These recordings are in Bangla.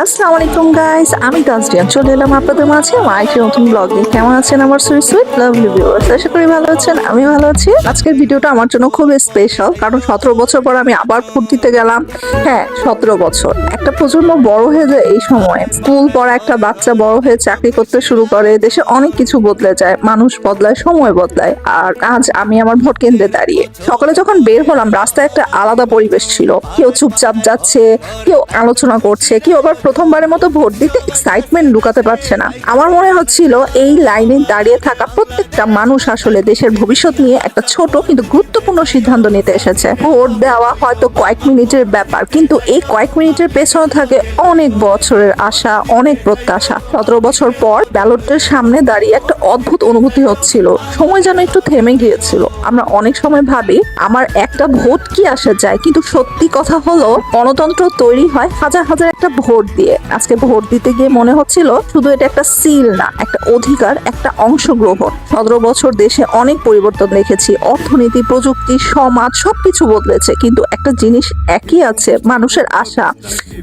আসসালামু আলাইকুম গাইস আমি তাজরিয়া চলে এলাম আপনাদের মাঝে আমার একটি নতুন ব্লগ নিয়ে কেমন আছেন আমার সুইট সুইট লাভলি ভিউয়ার্স আশা করি ভালো আছেন আমি ভালো আছি। আজকের ভিডিওটা আমার জন্য খুব স্পেশাল কারণ সতেরো বছর পর আমি আবার ফুট দিতে গেলাম। হ্যাঁ সতেরো বছর। একটা প্রজন্ম বড় হয়ে যায় এই সময়ে। স্কুল পড়া একটা বাচ্চা বড় হয়ে চাকরি করতে শুরু করে, দেশে অনেক কিছু বদলে যায়, মানুষ বদলায়, সময় বদলায়, আর আজ আমি আমার ভোট কেন্দ্রে দাঁড়িয়ে। সকালে যখন বের হলাম, রাস্তায় একটা আলাদা পরিবেশ ছিল। কেউ চুপচাপ যাচ্ছে, কেউ আলোচনা করছে, কেউ আবার প্রথমবারের মতো ভোট দিতে এক্সাইটমেন্ট লুকাতে পারছে না। আমার মনে হচ্ছিল এই লাইনে দাঁড়িয়ে থাকা প্রত্যেকটা মানুষ আসলে দেশের ভবিষ্যৎ নিয়ে একটা ছোট কিন্তু গুরুত্বপূর্ণ সিদ্ধান্ত নিতে এসেছে। ভোট দেওয়া হয়তো কয়েক মিনিটের ব্যাপার, কিন্তু এই কয়েক মিনিটের পেছনে থাকে অনেক বছরের আশা, অনেক প্রত্যাশা। সতেরো বছর পর ব্যালটের সামনে দাঁড়িয়ে একটা অদ্ভুত অনুভূতি হচ্ছিল। সময় যেন একটু থেমে গিয়েছিল। আমরা অনেক সময় ভাবি, আমার একটা ভোট কি আসা যায়? কিন্তু সত্যি কথা হলো, গণতন্ত্র তৈরি হয় হাজার হাজার একটা ভোট দিয়ে আজকে ভোট দিতে গিয়ে মনে হচ্ছিল শুধু এটা একটা সিল না, একটা অধিকার, একটা অংশগ্রহণ। সতেরো বছর দেশে অনেক পরিবর্তন দেখেছি, অর্থনীতি, প্রযুক্তি, সমাজ, সবকিছু বদলেছে, কিন্তু একটা জিনিস একই আছে, মানুষের আশা।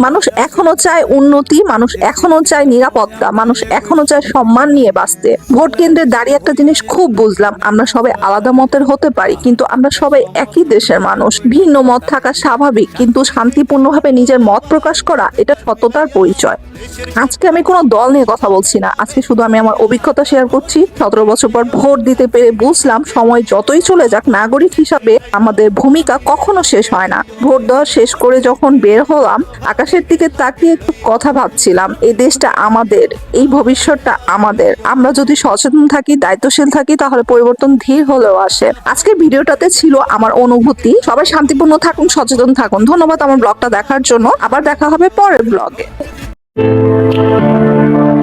মানুষ এখনও চায় উন্নতি, মানুষ এখনও চায় নিরাপত্তা, মানুষ এখনও চায় সম্মান নিয়ে বাঁচতে। ভোট কেন্দ্রে দাঁড়িয়ে একটা জিনিস খুব বুঝলাম, আমরা সবাই আলাদা মতের হতে পারি, কিন্তু আমরা সবাই একই দেশের মানুষ। ভিন্ন মত থাকা স্বাভাবিক, কিন্তু শান্তিপূর্ণভাবে নিজের মত প্রকাশ করা, এটা সততার পরিচয়। আজকে আমি কোনো দল নিয়ে কথা বলছি না। আজকে শুধু আমি আমার অভিজ্ঞতা শেয়ার করছি। সতেরো বছর পর ভোট দিতে পেরে বুঝলাম সময় যতই চলে যাক, নাগরিক হিসাবে আমাদের ভূমিকা কখনো শেষ হয় না। ভোট দেওয়া শেষ করে যখন বের হলাম, আকাশের দিকে তাকিয়ে একটু কথা ভাবছিলাম, এই দেশটা আমাদের, এই ভবিষ্যৎটা আমাদের। আমরা যদি সচেতন থাকি, দায়িত্বশীল থাকি, তাহলে পরিবর্তন ধীর হলেও আসে। আজকের ভিডিওটাতে ছিল আমার অনুভূতি। সবাই শান্তিপূর্ণ থাকুন, সচেতন থাকুন। ধন্যবাদ আমার ব্লগটা দেখার জন্য। আবার দেখা হবে পরের ব্লগে। Thank you.